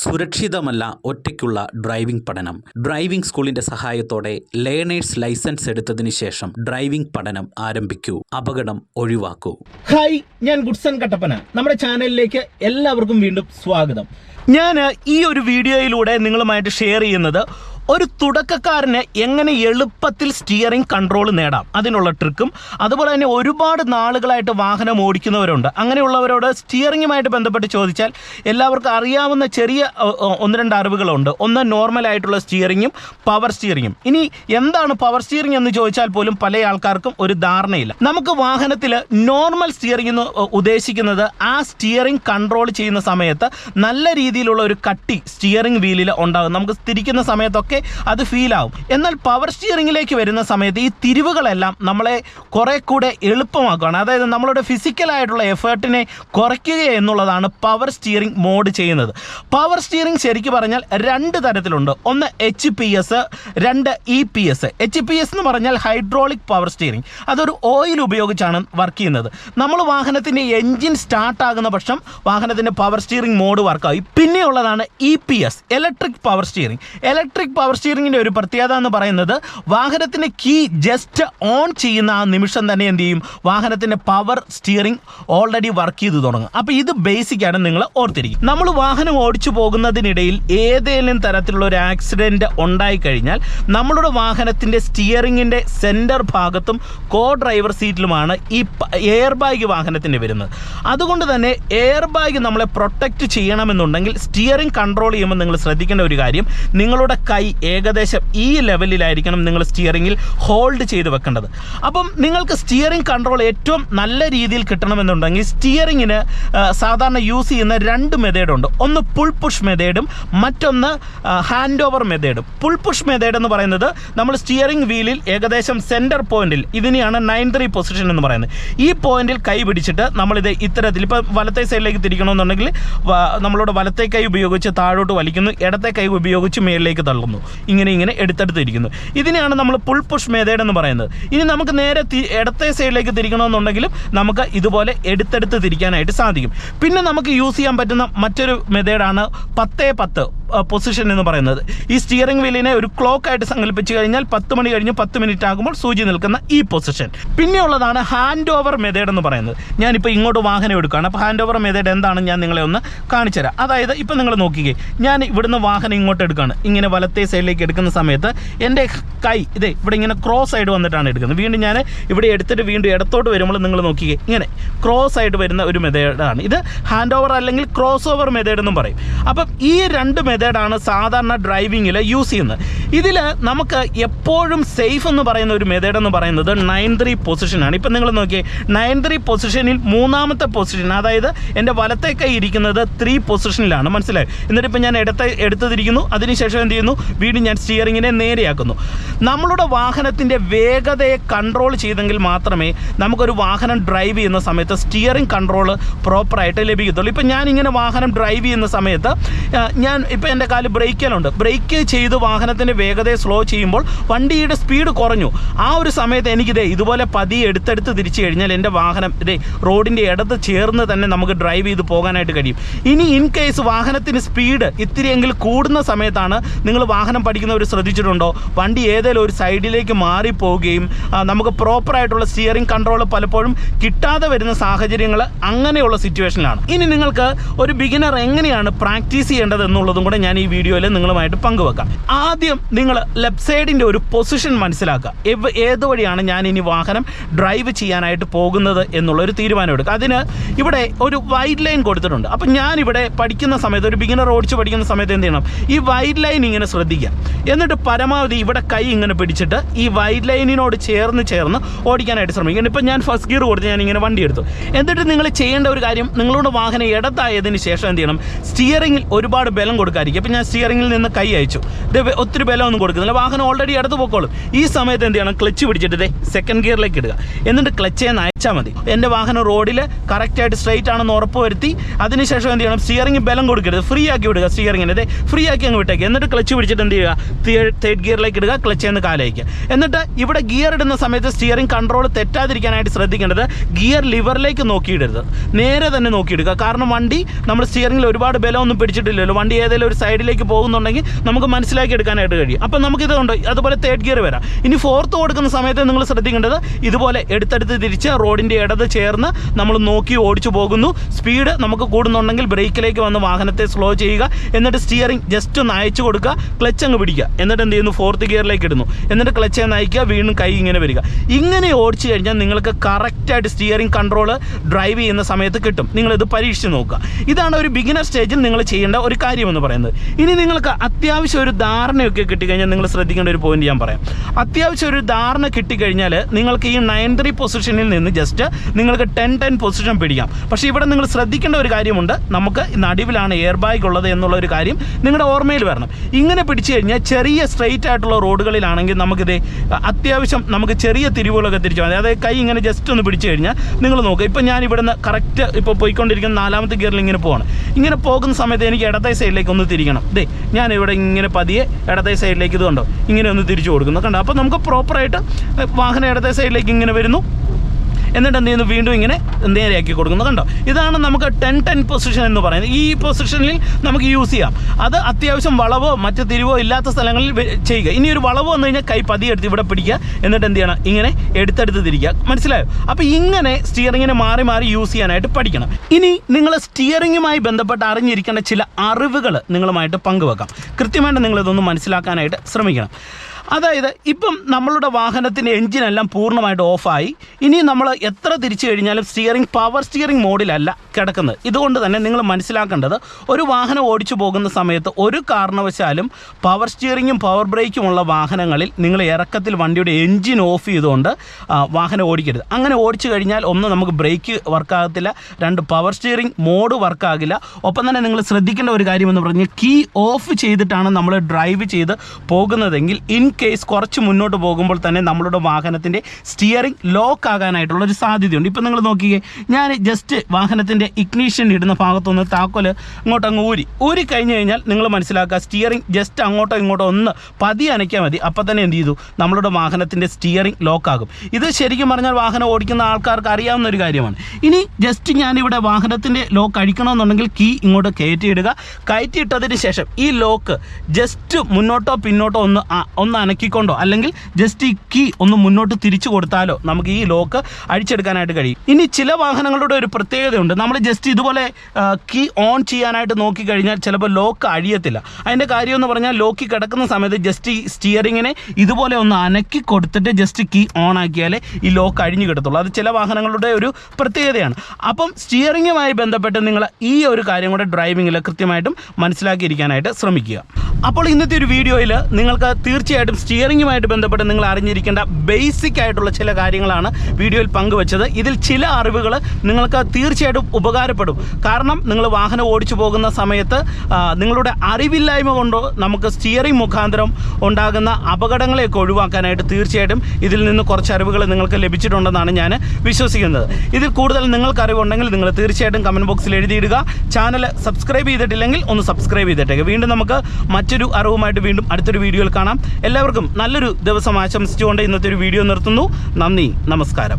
സുരക്ഷിതമല്ല ഒറ്റയ്ക്കുള്ള ഡ്രൈവിംഗ് പഠനം. ഡ്രൈവിംഗ് സ്കൂളിന്റെ സഹായത്തോടെ ലേണേഴ്സ് ലൈസൻസ് എടുത്തതിന് ശേഷം ഡ്രൈവിംഗ് പഠനം ആരംഭിക്കൂ. അപകടം ഒഴിവാക്കൂ. ഹായ് ഞാൻ ഗുഡ്സൺ കട്ടപ്പന. നമ്മുടെ ചാനലിലേക്ക് എല്ലാവർക്കും വീണ്ടും സ്വാഗതം. ഞാൻ ഈ ഒരു വീഡിയോയിലൂടെ നിങ്ങളുമായിട്ട് ഷെയർ ചെയ്യുന്നത് ഒരു തുടക്കക്കാരന് എങ്ങനെ എളുപ്പത്തിൽ സ്റ്റിയറിംഗ് കൺട്രോൾ നേടാം? അതിനുള്ള ട്രിക്കും അതുപോലെ തന്നെ ഒരുപാട് നാളുകളായിട്ട് വാഹനം ഓടിക്കുന്നവരുണ്ട്. അങ്ങനെയുള്ളവരോട് സ്റ്റിയറിങ്ങുമായിട്ട് ബന്ധപ്പെട്ട് ചോദിച്ചാൽ എല്ലാവർക്കും അറിയാവുന്ന ചെറിയ ഒന്ന് രണ്ട് അറിവുകളുണ്ട്. ഒന്ന് നോർമൽ ആയിട്ടുള്ള സ്റ്റിയറിംഗും പവർ സ്റ്റിയറിങ്ങും ഇനി എന്താണ് പവർ സ്റ്റിയറിംഗ് എന്ന് ചോദിച്ചാൽ പോലും പല ആൾക്കാർക്കും ഒരു ധാരണയില്ല. നമുക്ക് വാഹനത്തിൽ നോർമൽ സ്റ്റിയറിംഗ് എന്ന് ഉദ്ദേശിക്കുന്നത് ആ സ്റ്റിയറിംഗ് കൺട്രോൾ ചെയ്യുന്ന സമയത്ത് നല്ല രീതിയിലുള്ള ഒരു കട്ടി സ്റ്റിയറിംഗ് വീലിൽ ഉണ്ടാകും. നമുക്ക് തിരിക്കുന്ന സമയത്തൊക്കെ അത് ഫീൽ ആവും. എന്നാൽ പവർ സ്റ്റിയറിങ്ങിലേക്ക് വരുന്ന സമയത്ത് ഈ തിരിവുകളെല്ലാം നമ്മളെ കുറെ കൂടെ എളുപ്പമാക്കുകയാണ് അതായത് നമ്മളുടെ ഫിസിക്കലായിട്ടുള്ള എഫേർട്ടിനെ കുറയ്ക്കുക എന്നുള്ളതാണ് പവർ സ്റ്റിയറിംഗ് മോഡ് ചെയ്യുന്നത്. പവർ സ്റ്റിയറിംഗ് ശരിക്കും പറഞ്ഞാൽ രണ്ട് തരത്തിലുണ്ട്. ഒന്ന് എച്ച് പി എസ് രണ്ട് E P S H P S എന്ന് പറഞ്ഞാൽ ഹൈഡ്രോളിക് പവർ സ്റ്റിയറിംഗ് അതൊരു ഓയിൽ ഉപയോഗിച്ചാണ് വർക്ക് ചെയ്യുന്നത്. നമ്മൾ വാഹനത്തിന്റെ എൻജിൻ സ്റ്റാർട്ട് ആകുന്ന പക്ഷം വാഹനത്തിന്റെ പവർ സ്റ്റിയറിംഗ് മോഡ് വർക്കായി പിന്നെയുള്ളതാണ് E P S electric power steering electric power സ്റ്റിയറിംഗിന്റെ ഒരു പ്രത്യേകത എന്ന് പറയുന്നത് വാഹനത്തിന്റെ കീ ജസ്റ്റ് ഓൺ ചെയ്യുന്ന ആ നിമിഷം തന്നെ എന്ത് ചെയ്യും? വാഹനത്തിന്റെ പവർ സ്റ്റിയറിംഗ് ഓൾറെഡി വർക്ക് ചെയ്ത് തുടങ്ങും. അപ്പോൾ ഇത് ബേസിക്കാണ് നിങ്ങൾ ഓർത്തിരിക്കും. നമ്മൾ വാഹനം ഓടിച്ചു പോകുന്നതിനിടയിൽ ഏതെങ്കിലും തരത്തിലുള്ള ഒരു ആക്സിഡന്റ് ഉണ്ടായി കഴിഞ്ഞാൽ നമ്മളുടെ വാഹനത്തിന്റെ സ്റ്റിയറിങ്ങിന്റെ സെന്റർ ഭാഗത്തും കോ ഡ്രൈവർ സീറ്റിലുമാണ് ഈ എയർ ബാഗ് വാഹനത്തിന്റെ വരുന്നത്. അതുകൊണ്ട് തന്നെ എയർ ബാഗ് നമ്മളെ പ്രൊട്ടക്റ്റ് ചെയ്യണമെന്നുണ്ടെങ്കിൽ സ്റ്റിയറിംഗ് കൺട്രോൾ ചെയ്യുമ്പോൾ നിങ്ങൾ ശ്രദ്ധിക്കേണ്ട ഒരു കാര്യം നിങ്ങളുടെ കൈ ഏകദേശം ഈ ലെവലിലായിരിക്കണം നിങ്ങൾ സ്റ്റിയറിങ്ങിൽ ഹോൾഡ് ചെയ്ത് വെക്കേണ്ടത്. അപ്പം നിങ്ങൾക്ക് സ്റ്റിയറിംഗ് കൺട്രോൾ ഏറ്റവും നല്ല രീതിയിൽ കിട്ടണമെന്നുണ്ടെങ്കിൽ സ്റ്റിയറിങ്ങിന് സാധാരണ യൂസ് ചെയ്യുന്ന രണ്ട് മെതേഡുണ്ട് ഒന്ന് പുൾ പുഷ് മെതേഡും മറ്റൊന്ന് ഹാൻഡ് ഓവർ മെതേഡും പുൾ പുഷ് മെത്തേഡ് എന്ന് പറയുന്നത് നമ്മൾ സ്റ്റിയറിംഗ് വീലിൽ ഏകദേശം സെന്റർ പോയിന്റിൽ ഇതിനെയാണ് നയൻ ത്രീ പൊസിഷൻ എന്ന് പറയുന്നത്. ഈ പോയിന്റിൽ കൈ പിടിച്ചിട്ട് നമ്മളിത് ഇത്തരത്തിൽ ഇപ്പോൾ വലത്തെ സൈഡിലേക്ക് തിരിക്കണമെന്നുണ്ടെങ്കിൽ നമ്മളോട് വലത്തെ കൈ ഉപയോഗിച്ച് താഴോട്ട് വലിക്കുന്നു ഇടത്തെ കൈ ഉപയോഗിച്ച് മേളിലേക്ക് തള്ളുന്നു. ഇങ്ങനെ ഇങ്ങനെ എടുത്തെടുത്ത് ഇരിക്കുന്നു ഇതിനെയാണ് നമ്മൾ പുൾ പുഷ് മെത്തേഡ് എന്ന് പറയുന്നത്. ഇനി നമുക്ക് നേരെ ഇടത്തെ സൈഡിലേക്ക് തിരിക്കണമെന്നുണ്ടെങ്കിലും നമുക്ക് ഇതുപോലെ എടുത്തെടുത്ത് തിരിക്കാനായിട്ട് സാധിക്കും. പിന്നെ നമുക്ക് യൂസ് ചെയ്യാൻ പറ്റുന്ന മറ്റൊരു മെതേഡാണ് പത്തേ പത്ത് പൊസിഷൻ എന്ന് പറയുന്നത്. ഈ സ്റ്റിയറിംഗ് വീലിനെ ഒരു ക്ലോക്ക് ആയിട്ട് സങ്കല്പിച്ച് കഴിഞ്ഞാൽ പത്ത് മണി കഴിഞ്ഞ് പത്ത് മിനിറ്റ് ആകുമ്പോൾ സൂചി നിൽക്കുന്ന ഈ പൊസിഷൻ പിന്നെയുള്ളതാണ് ഹാൻഡ് ഓവർ മെത്തേഡ് എന്ന് പറയുന്നത്. ഞാനിപ്പോൾ ഇങ്ങോട്ട് വാഹനം എടുക്കുകയാണ്. അപ്പോൾ ഹാൻഡ് ഓവർ മെത്തേഡ് എന്താണെന്ന് ഞാൻ നിങ്ങളെ ഒന്ന് കാണിച്ചു തരാം. അതായത് ഇപ്പം നിങ്ങൾ നോക്കിക്കേ ഞാൻ ഇവിടുന്ന് വാഹനം ഇങ്ങോട്ട് എടുക്കുകയാണ്. ഇങ്ങനെ വലത്തെ സൈഡിലേക്ക് എടുക്കുന്ന സമയത്ത് എന്റെ കൈ ഇതേ ഇവിടെ ഇങ്ങനെ ക്രോസ് ആയിട്ട് വന്നിട്ടാണ് എടുക്കുന്നത്. വീണ്ടും ഞാൻ ഇവിടെ എടുത്തിട്ട് വീണ്ടും ഇടത്തോട്ട് വരുമ്പോൾ നിങ്ങൾ നോക്കിക്കേ ഇങ്ങനെ ക്രോസ് ആയിട്ട് വരുന്ന ഒരു മെത്തേഡാണ് ഇത് ഹാൻഡ് ഓവർ അല്ലെങ്കിൽ ക്രോസ് ഓവർ മെത്തേഡ് എന്നും പറയും. അപ്പം ഈ രണ്ട് മെത്തേഡാണ് സാധാരണ ഡ്രൈവിങ്ങിൽ യൂസ് ചെയ്യുന്നത് ഇതിൽ നമുക്ക് എപ്പോഴും സേഫ് എന്ന് പറയുന്ന ഒരു മെത്തേഡ് എന്ന് പറയുന്നത് നയൻ ത്രീ പൊസിഷനാണ് ഇപ്പം നിങ്ങൾ നോക്കിയേ നയൻ ത്രീ പൊസിഷനിൽ മൂന്നാമത്തെ പൊസിഷൻ അതായത് എന്റെ വലത്തെ കൈ ഇരിക്കുന്നത് ത്രീ പൊസിഷനിലാണ് മനസ്സിലായി? എന്നിട്ട് ഇപ്പം ഞാൻ ഇടത്തെ എടുത്തതിരിക്കുന്നു. അതിനുശേഷം എന്ത് ചെയ്യുന്നു? വീണ്ടും ഞാൻ സ്റ്റിയറിങ്ങിനെ നേരെയാക്കുന്നു. നമ്മളുടെ വാഹനത്തിന്റെ വേഗതയെ കൺട്രോൾ ചെയ്തെങ്കിൽ മാത്രമേ നമുക്കൊരു വാഹനം ഡ്രൈവ് ചെയ്യുന്ന സമയത്ത് സ്റ്റിയറിംഗ് കൺട്രോൾ പ്രോപ്പറായിട്ട് ലഭിക്കത്തുള്ളൂ. ഇപ്പം ഞാനിങ്ങനെ വാഹനം ഡ്രൈവ് ചെയ്യുന്ന സമയത്ത് ഞാൻ ഇപ്പം എന്റെ കാൽ ബ്രേക്കിലുണ്ട്. ബ്രേക്ക് ചെയ്ത് വാഹനത്തിന്റെ വേഗതയെ സ്ലോ ചെയ്യുമ്പോൾ വണ്ടിയുടെ സ്പീഡ് കുറഞ്ഞു. ആ ഒരു സമയത്ത് എനിക്കിതേ ഇതുപോലെ പതിയെ എടുത്തെടുത്ത് തിരിച്ചു കഴിഞ്ഞാൽ എന്റെ വാഹനം ഇതേ റോഡിന്റെ ഇടത്ത് ചേർന്ന് തന്നെ നമുക്ക് ഡ്രൈവ് ചെയ്ത് പോകാനായിട്ട് കഴിയും. ഇനി ഇൻ കേസ് വാഹനത്തിന് സ്പീഡ് ഇത്തിരിയെങ്കിൽ കൂടുന്ന സമയത്താണ് നിങ്ങൾ വാഹനം പഠിക്കുന്നവർ ശ്രദ്ധിച്ചിട്ടുണ്ടോ? വണ്ടി ഏതെങ്കിലും ഒരു സൈഡിലേക്ക് മാറിപ്പോവുകയും നമുക്ക് പ്രോപ്പറായിട്ടുള്ള സ്റ്റിയറിംഗ് കൺട്രോൾ പലപ്പോഴും കിട്ടാതെ വരുന്ന സാഹചര്യങ്ങൾ അങ്ങനെയുള്ള സിറ്റുവേഷനിലാണ് ഇനി നിങ്ങൾക്ക് ഒരു ബിഗിനർ എങ്ങനെയാണ് പ്രാക്ടീസ് ചെയ്യേണ്ടത് എന്നുള്ളതും കൂടെ ഞാൻ ഈ വീഡിയോയിൽ നിങ്ങളുമായിട്ട് പങ്കുവെക്കാം. ആദ്യം നിങ്ങൾ ലെഫ്റ്റ് സൈഡിന്റെ ഒരു പൊസിഷൻ മനസ്സിലാക്കുക. ഏത് വഴിയാണ് ഞാൻ ഇനി വാഹനം ഡ്രൈവ് ചെയ്യാനായിട്ട് പോകുന്നത് എന്നുള്ള ഒരു തീരുമാനം എടുക്കുക. അതിന് ഇവിടെ ഒരു വൈഡ് ലൈൻ കൊടുത്തിട്ടുണ്ട്. അപ്പം ഞാനിവിടെ പഠിക്കുന്ന സമയത്ത് ഒരു ബിഗിനർ ഓടിച്ച് പഠിക്കുന്ന സമയത്ത് എന്ത് ചെയ്യണം? ഈ വൈഡ് ലൈൻ ഇങ്ങനെ ശ്രദ്ധിക്കുക. എന്നിട്ട് പരമാവധി ഇവിടെ കൈ ഇങ്ങനെ പിടിച്ചിട്ട് ഈ വൈഡ് ലൈനിനോട് ചേർന്ന് ചേർന്ന് ഓടിക്കാനായിട്ട് ശ്രമിക്കണം ഇപ്പം ഞാൻ ഫസ്റ്റ് ഗിയർ കൊടുത്ത് ഞാൻ ഇങ്ങനെ വണ്ടി എടുത്തു. എന്നിട്ട് നിങ്ങൾ ചെയ്യേണ്ട ഒരു കാര്യം നിങ്ങളുടെ വാഹനം ഇടത്തായതിന് ശേഷം എന്ത് ചെയ്യണം? സ്റ്റിയറിംഗിൽ ഒരുപാട് ബലം കൊടുക്കാതിരിക്കും അപ്പം ഞാൻ സ്റ്റിയറിംഗിൽ നിന്ന് കൈ അയച്ചു. ഇത് ഒത്തിരി ബലം ഒന്നും കൊടുക്കുന്നില്ല. വാഹനം ഓൾറെഡി അടുത്ത് പൊക്കോളും. ഈ സമയത്ത് എന്ത് ചെയ്യണം? ക്ലച്ച് പിടിച്ചിട്ട് ഇതേ സെക്കൻഡ് ഗിയറിലേക്ക് ഇടുക. എന്നിട്ട് ക്ലച്ച് അയച്ചാൽ മതി. എന്റെ വാഹനം റോഡിൽ കറക്റ്റായിട്ട് സ്ട്രൈറ്റ് ആണെന്ന് ഉറപ്പ് വരുത്തി അതിനുശേഷം എന്ത് ചെയ്യണം? സ്റ്റിയറിംഗ് ബലം കൊടുക്കരുത്. ഫ്രീ ആക്കി വിടുക സ്റ്റിയറിംഗിന് ദേ ഫ്രീ ആക്കി അങ്ങ് വിട്ടേക്ക്. എന്നിട്ട് ക്ലച്ച് പിടിച്ചിട്ട് എന്ത് ചെയ്യുക? തേർഡ് ഗിയറിലേക്ക് ഇടുക ക്ലച്ച് ചെയ്യുന്ന കാലയ്ക്ക് എന്നിട്ട് ഇവിടെ ഗിയർ ഇടുന്ന സമയത്ത് സ്റ്റിയറിംഗ് കൺട്രോൾ തെറ്റാതിരിക്കാനായിട്ട് ശ്രദ്ധിക്കേണ്ടത് ഗിയർ ലിവറിലേക്ക് നോക്കിയിടരുത്. നേരെ തന്നെ നോക്കിയിടുക. കാരണം വണ്ടി നമ്മൾ സ്റ്റിയറിംഗിൽ ഒരുപാട് ബലമൊന്നും പിടിച്ചിട്ടില്ലല്ലോ. വണ്ടി ഏതെങ്കിലും ഒരു സൈഡിലേക്ക് പോകുന്നുണ്ടെങ്കിൽ നമുക്ക് മനസ്സിലാക്കി എടുക്കാനായിട്ട് കഴിയും. അപ്പം നമുക്കിത് ഉണ്ട് അതുപോലെ തേർഡ് ഗിയർ വരാം. ഇനി ഫോർത്ത് കൊടുക്കുന്ന സമയത്ത് നിങ്ങൾ ശ്രദ്ധിക്കേണ്ടത് ഇതുപോലെ എടുത്തെടുത്ത് തിരിച്ച് റോഡിന്റെ ഇടത് ചേർന്ന് നമ്മൾ നോക്കി ഓടിച്ചു പോകുന്നു. സ്പീഡ് നമുക്ക് കൂടുന്നുണ്ടെങ്കിൽ ബ്രേക്കിലേക്ക് വന്ന് വാഹനത്തെ സ്ലോ ചെയ്യുക. എന്നിട്ട് സ്റ്റിയറിംഗ് ജസ്റ്റ് ഒന്ന് അയച്ചു കൊടുക്കുക. ക്ലച്ച് അങ്ങ് പിടിക്കുക. എന്നിട്ട് എന്ത് ചെയ്യുന്നു? ഫോർത്ത് ഗിയറിലേക്ക് ഇടുന്നു. എന്നിട്ട് ക്ലച്ച് നയിക്കുക വീണ്ടും കൈ ഇങ്ങനെ വരിക. ഇങ്ങനെ ഓടിച്ചു കഴിഞ്ഞാൽ നിങ്ങൾക്ക് കറക്റ്റായിട്ട് സ്റ്റിയറിംഗ് കൺട്രോൾ ഡ്രൈവ് ചെയ്യുന്ന സമയത്ത് കിട്ടും. നിങ്ങളിത് പരീക്ഷിച്ച് നോക്കുക. ഇതാണ് ഒരു ബിഗിനർ സ്റ്റേജിൽ നിങ്ങൾ ചെയ്യേണ്ട ഒരു കാര്യമെന്ന് പറയുന്നത്. ഇനി നിങ്ങൾക്ക് അത്യാവശ്യം ഒരു ധാരണയൊക്കെ കിട്ടിക്കഴിഞ്ഞാൽ നിങ്ങൾ ശ്രദ്ധിക്കേണ്ട ഒരു പോയിന്റ് ഞാൻ പറയാം. അത്യാവശ്യം ഒരു ധാരണ കിട്ടിക്കഴിഞ്ഞാൽ നിങ്ങൾക്ക് ഈ നയൻ ത്രീ പൊസിഷനിൽ നിന്ന് ജസ്റ്റ് നിങ്ങൾക്ക് ടെൻ ടെൻ പൊസിഷൻ പിടിക്കാം. പക്ഷേ ഇവിടെ നിങ്ങൾ ശ്രദ്ധിക്കേണ്ട ഒരു കാര്യമുണ്ട്. നമുക്ക് നടുവിലാണ് എയർ ബാഗ് ഉള്ളത് എന്നുള്ള ഒരു കാര്യം നിങ്ങളുടെ ഓർമ്മയിൽ വരണം. ഇങ്ങനെ പിടിച്ചു കഴിഞ്ഞാൽ ചെറിയ സ്ട്രെയിറ്റ് ആയിട്ടുള്ള റോഡുകളിലാണെങ്കിൽ നമുക്കിത് അത്യാവശ്യം നമുക്ക് ചെറിയ തിരിവുകളൊക്കെ തിരിച്ചു മതി അതായത് കൈ ഇങ്ങനെ ജസ്റ്റ് ഒന്ന് പിടിച്ചു കഴിഞ്ഞാൽ നിങ്ങൾ നോക്കുക. ഇപ്പം ഞാൻ ഇവിടുന്ന് കറക്റ്റ് ഇപ്പോൾ പോയിക്കൊണ്ടിരിക്കുന്ന നാലാമത്തെ ഗിയറിൽ ഇങ്ങനെ പോവാണ്. ഇങ്ങനെ പോകുന്ന സമയത്ത് എനിക്ക് ഇടത്തെ സൈഡിലേക്ക് ഒന്ന് തിരിക്കണം ഇതേ ഞാൻ ഇവിടെ ഇങ്ങനെ പതിയെ ഇടത്തെ സൈഡിലേക്ക് ഇത് കണ്ടോ ഇങ്ങനെ ഒന്ന് തിരിച്ചു കൊടുക്കുന്നു. കണ്ടോ? അപ്പോൾ നമുക്ക് പ്രോപ്പറായിട്ട് വാഹനം ഇടത്തെ സൈഡിലേക്ക് ഇങ്ങനെ വരുന്നു. എന്നിട്ട് എന്ത് ചെയ്യുന്നു? വീണ്ടും ഇങ്ങനെ നേരെയാക്കി കൊടുക്കുന്നത് കണ്ടോ? ഇതാണ് നമുക്ക് ടെൻ ടെൻ പൊസിഷൻ എന്ന് പറയുന്നത്. ഈ പൊസിഷനിൽ നമുക്ക് യൂസ് ചെയ്യാം. അത് അത്യാവശ്യം വളവോ മറ്റ് തിരിവോ ഇല്ലാത്ത സ്ഥലങ്ങളിൽ ചെയ്യുക. ഇനി ഒരു വളവ് വന്നു കഴിഞ്ഞാൽ കൈ പതിയെ എടുത്ത് ഇവിടെ പിടിക്കുക. എന്നിട്ട് എന്ത് ചെയ്യണം? ഇങ്ങനെ എടുത്തെടുത്ത് തിരിക്കുക. മനസ്സിലായോ? അപ്പോൾ ഇങ്ങനെ സ്റ്റിയറിങ്ങിനെ മാറി മാറി യൂസ് ചെയ്യാനായിട്ട് പഠിക്കണം. ഇനി നിങ്ങൾ സ്റ്റിയറിങ്ങുമായി ബന്ധപ്പെട്ട് അറിഞ്ഞിരിക്കേണ്ട ചില അറിവുകൾ നിങ്ങളുമായിട്ട് പങ്കുവെക്കാം. കൃത്യമായിട്ട് നിങ്ങളിതൊന്ന് മനസ്സിലാക്കാനായിട്ട് ശ്രമിക്കണം. അതായത് ഇപ്പം നമ്മളുടെ വാഹനത്തിന്റെ എൻജിനെല്ലാം പൂർണമായിട്ട് ഓഫായി. ഇനി നമ്മൾ എത്ര തിരിച്ചു കഴിഞ്ഞാലും സ്റ്റിയറിംഗ് പവർ സ്റ്റിയറിംഗ് മോഡിലല്ല കിടക്കുന്നത്. ഇതുകൊണ്ട് തന്നെ നിങ്ങൾ മനസ്സിലാക്കേണ്ടത് ഒരു വാഹനം ഓടിച്ചു പോകുന്ന സമയത്ത് ഒരു കാരണവശാലും പവർ സ്റ്റിയറിങ്ങും പവർ ബ്രേക്കും ഉള്ള വാഹനങ്ങളിൽ നിങ്ങൾ ഇറക്കത്തിൽ വണ്ടിയുടെ എൻജിൻ ഓഫ് ചെയ്തുകൊണ്ട് വാഹനം ഓടിക്കരുത്. അങ്ങനെ ഓടിച്ചു കഴിഞ്ഞാൽ ഒന്ന് നമുക്ക് ബ്രേക്ക് വർക്കാകത്തില്ല രണ്ട് പവർ സ്റ്റിയറിംഗ് മോഡ് വർക്കാകില്ല ഒപ്പം തന്നെ നിങ്ങൾ ശ്രദ്ധിക്കേണ്ട ഒരു കാര്യമെന്ന് പറഞ്ഞാൽ കീ ഓഫ് ചെയ്തിട്ടാണ് നമ്മൾ ഡ്രൈവ് ചെയ്ത് പോകുന്നതെങ്കിൽ ഇൻ കേസ് കുറച്ച് മുന്നോട്ട് പോകുമ്പോൾ തന്നെ നമ്മളുടെ വാഹനത്തിന്റെ സ്റ്റിയറിംഗ് ലോക്ക് ആകാനായിട്ടുള്ള ഒരു സാധ്യതയുണ്ട്. ഇപ്പം നിങ്ങൾ നോക്കിയേ ഞാൻ ജസ്റ്റ് വാഹനത്തിന്റെ ഇഗ്നീഷൻ ഇടുന്ന ഭാഗത്തുനിന്ന് താക്കോൽ ഇങ്ങോട്ട് അങ്ങ് ഊരി. ഊരി കഴിഞ്ഞ് കഴിഞ്ഞാൽ നിങ്ങൾ മനസ്സിലാക്കുക സ്റ്റിയറിംഗ് ജസ്റ്റ് അങ്ങോട്ടോ ഇങ്ങോട്ടോ ഒന്ന് പതി അനയ്ക്കാൻ മതി. അപ്പം തന്നെ എന്ത് ചെയ്തു? നമ്മളുടെ വാഹനത്തിന്റെ സ്റ്റിയറിംഗ് ലോക്കാകും ഇത് ശരിക്കും പറഞ്ഞാൽ വാഹനം ഓടിക്കുന്ന ആൾക്കാർക്ക് അറിയാവുന്ന ഒരു കാര്യമാണ്. ഇനി ജസ്റ്റ് ഞാനിവിടെ വാഹനത്തിന്റെ ലോക്ക് അഴിക്കണമെന്നുണ്ടെങ്കിൽ കീ ഇങ്ങോട്ട് കയറ്റിയിടുക. കയറ്റിയിട്ടതിന് ശേഷം ഈ ലോക്ക് ജസ്റ്റ് മുന്നോട്ടോ പിന്നോട്ടോ ഒന്ന് ഒന്ന് അനക്കിക്കൊണ്ടോ? അല്ലെങ്കിൽ ജസ്റ്റ് ഈ കീ ഒന്ന് മുന്നോട്ട് തിരിച്ചു കൊടുത്താലോ നമുക്ക് ഈ ലോക്ക് അഴിച്ചെടുക്കാനായിട്ട് കഴിയും. ഇനി ചില വാഹനങ്ങളുടെ ഒരു പ്രത്യേകതയുണ്ട്. നമ്മൾ ജസ്റ്റ് ഇതുപോലെ കീ ഓൺ ചെയ്യാനായിട്ട് നോക്കിക്കഴിഞ്ഞാൽ ചിലപ്പോൾ ലോക്ക് അഴിയത്തില്ല. അതിന്റെ കാര്യം എന്ന് പറഞ്ഞാൽ ലോക്ക് കിടക്കുന്ന സമയത്ത് ജസ്റ്റ് ഈ സ്റ്റിയറിങ്ങിനെ ഇതുപോലെ ഒന്ന് അനക്കി കൊടുത്തിട്ട് ജസ്റ്റ് കീ ഓൺ ആക്കിയാലേ ഈ ലോക്ക് അഴിഞ്ഞു കിടത്തുള്ളൂ. അത് ചില വാഹനങ്ങളുടെ ഒരു പ്രത്യേകതയാണ്. അപ്പം സ്റ്റിയറിങ്ങുമായി ബന്ധപ്പെട്ട് നിങ്ങൾ ഈ ഒരു കാര്യം കൂടെ ഡ്രൈവിങ്ങിൽ കൃത്യമായിട്ടും മനസ്സിലാക്കിയിരിക്കാനായിട്ട് ശ്രമിക്കുക. അപ്പോൾ ഇന്നത്തെ ഒരു വീഡിയോയിൽ നിങ്ങൾക്ക് തീർച്ചയായിട്ടും സ്റ്റിയറിങ്ങുമായിട്ട് ബന്ധപ്പെട്ട് നിങ്ങൾ അറിഞ്ഞിരിക്കേണ്ട ബേസിക് ആയിട്ടുള്ള ചില കാര്യങ്ങളാണ് വീഡിയോയിൽ പങ്കുവച്ചത്. ഇതിൽ ചില അറിവുകൾ നിങ്ങൾക്ക് തീർച്ചയായിട്ടും ഉപകാരപ്പെടും. കാരണം നിങ്ങൾ വാഹനം ഓടിച്ചു പോകുന്ന സമയത്ത് നിങ്ങളുടെ അറിവില്ലായ്മ കൊണ്ടോ നമുക്ക് സ്റ്റിയറിംഗ് മുഖാന്തരം ഉണ്ടാകുന്ന അപകടങ്ങളെയൊക്കെ ഒഴിവാക്കാനായിട്ട് തീർച്ചയായിട്ടും ഇതിൽ നിന്ന് കുറച്ച് അറിവുകൾ നിങ്ങൾക്ക് ലഭിച്ചിട്ടുണ്ടെന്നാണ് ഞാൻ വിശ്വസിക്കുന്നത്. ഇതിൽ കൂടുതൽ നിങ്ങൾക്ക് അറിവുണ്ടെങ്കിൽ നിങ്ങൾ തീർച്ചയായിട്ടും കമന്റ് ബോക്സിൽ എഴുതിയിടുക. ചാനൽ സബ്സ്ക്രൈബ് ചെയ്തിട്ടില്ലെങ്കിൽ ഒന്ന് സബ്സ്ക്രൈബ് ചെയ്തിട്ടേക്ക്. വീണ്ടും നമുക്ക് മറ്റൊരു അറിവുമായിട്ട് വീണ്ടും അടുത്തൊരു വീഡിയോയിൽ കാണാം. എല്ലാവർക്കും നല്ലൊരു ദിവസം ആശംസിച്ചുകൊണ്ട് ഇന്നത്തെ ഒരു വീഡിയോ നിർത്തുന്നു. നന്ദി നമസ്കാരം.